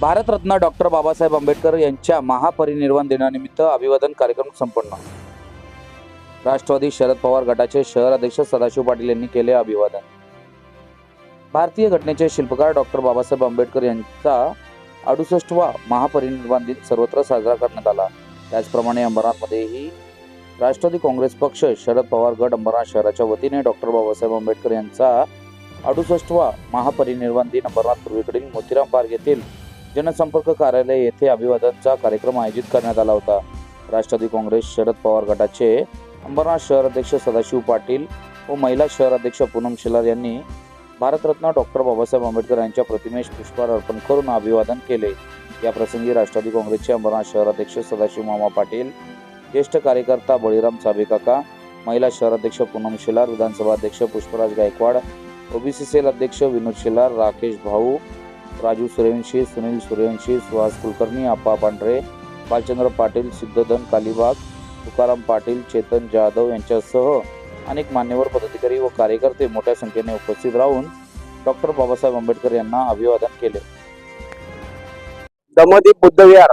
Bharat Ratna doctor Babasaheb Ambedkar यांच्या महापरिनिर्वाण दिनानिमित्त अभिवादन कार्यक्रम संपन्न. राष्ट्रवादी शरद पवार गटाचे शहर अध्यक्ष सदाशिव पाटील यांनी केले अभिवादन. भारतीय घटनेचे शिल्पकार डॉक्टर बाबासाहेब आंबेडकर यांचा अडुसष्टवा महापरिनिर्वाण दिन सर्वत्र साजरा करण्यात आला. त्याचप्रमाणे अंबरनाथमध्येही राष्ट्रवादी काँग्रेस पक्ष शरद पवार गट अंबरनाथ शहराच्या वतीने डॉक्टर बाबासाहेब आंबेडकर यांचा अडुसष्टवा महापरिनिर्वाण दिन अंबरनाथ पूर्वेकडील मोतीराम पार्क येथील जनसंपर्क कार्यालय येथे अभिवादनचा कार्यक्रम आयोजित करण्यात आला होता. राष्ट्रवादी काँग्रेस शरद पवार गटाचे अंबरनाथ शहर अध्यक्ष सदाशिव पाटील व महिला शहर अध्यक्ष पूनम शेलार यांनी भारतरत्न डॉक्टर बाबासाहेब आंबेडकर यांच्या प्रतिमेस पुष्पहार अर्पण करून अभिवादन केले. या प्रसंगी राष्ट्रवादी काँग्रेसचे अंबरनाथ शहर अध्यक्ष सदाशिव मामा पाटील ज्येष्ठ कार्यकर्ता बळीराम चाबेकाका महिला शहर अध्यक्ष पूनम शेलार विधानसभा अध्यक्ष पुष्पराज गायकवाड ओबीसी सेल अध्यक्ष विनोद शेलार राकेश भाऊ राजू सूर्यवंशी सुनील सूर्यवंशी सुहास कुलकर्णी आप्पा पांढरे बालचंद्र पाटील सिद्धोधन कालीबाग तुकाराम पाटील चेतन जाधव यांच्यासह अनेक मान्यवर पदाधिकारी व कार्यकर्ते मोठ्या संख्येने उपस्थित राहून डॉक्टर बाबासाहेब आंबेडकर यांना अभिवादन केले. दमोदीप बुद्धविहार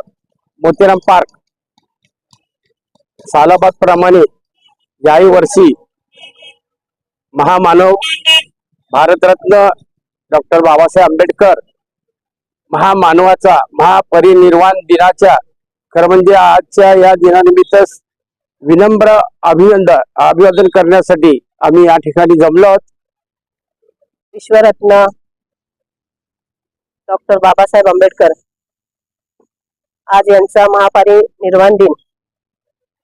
मोतीराम पार्क. सालाबाद प्रमाणे याही वर्षी महामानव भारतरत्न डॉक्टर बाबासाहेब आंबेडकर महामानवाचा महापरिनिर्वाण दिनाच्या खरं म्हणजे आजच्या या दिनानिमित्त विनम्र अभिनंदन अभिवादन करण्यासाठी आम्ही या ठिकाणी जमलो आहोत. विश्वरत्न डॉक्टर बाबासाहेब आंबेडकर आज यांचा महापरिनिर्वाण दिन.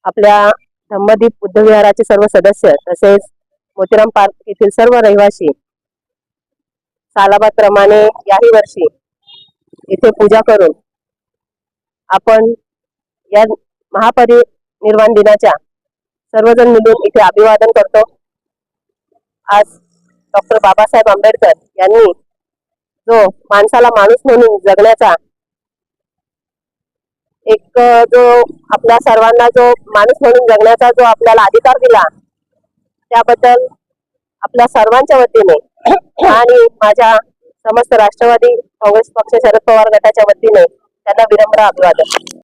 आपल्या धम्मदीप बुद्धविहाराचे सर्व सदस्य तसेच मोतीराम पार्क येथील सर्व रहिवासी सालाबाद प्रमाणे याही वर्षी इथे पूजा करून आपण या निर्माण दिनाच्या सर्वजण मिळून इथे अभिवादन करतो. आज डॉक्टर बाबासाहेब आंबेडकर यांनी जो माणसाला माणूस म्हणून जगण्याचा एक जो आपल्या सर्वांना जो माणूस म्हणून जगण्याचा जो आपल्याला अधिकार दिला त्याबद्दल आपल्या सर्वांच्या वतीने आणि माझ्या समस्त राष्ट्रवादी काँग्रेस पक्ष शरद पवार गटाच्या वतीने त्यांना विनम्र अभिवादन.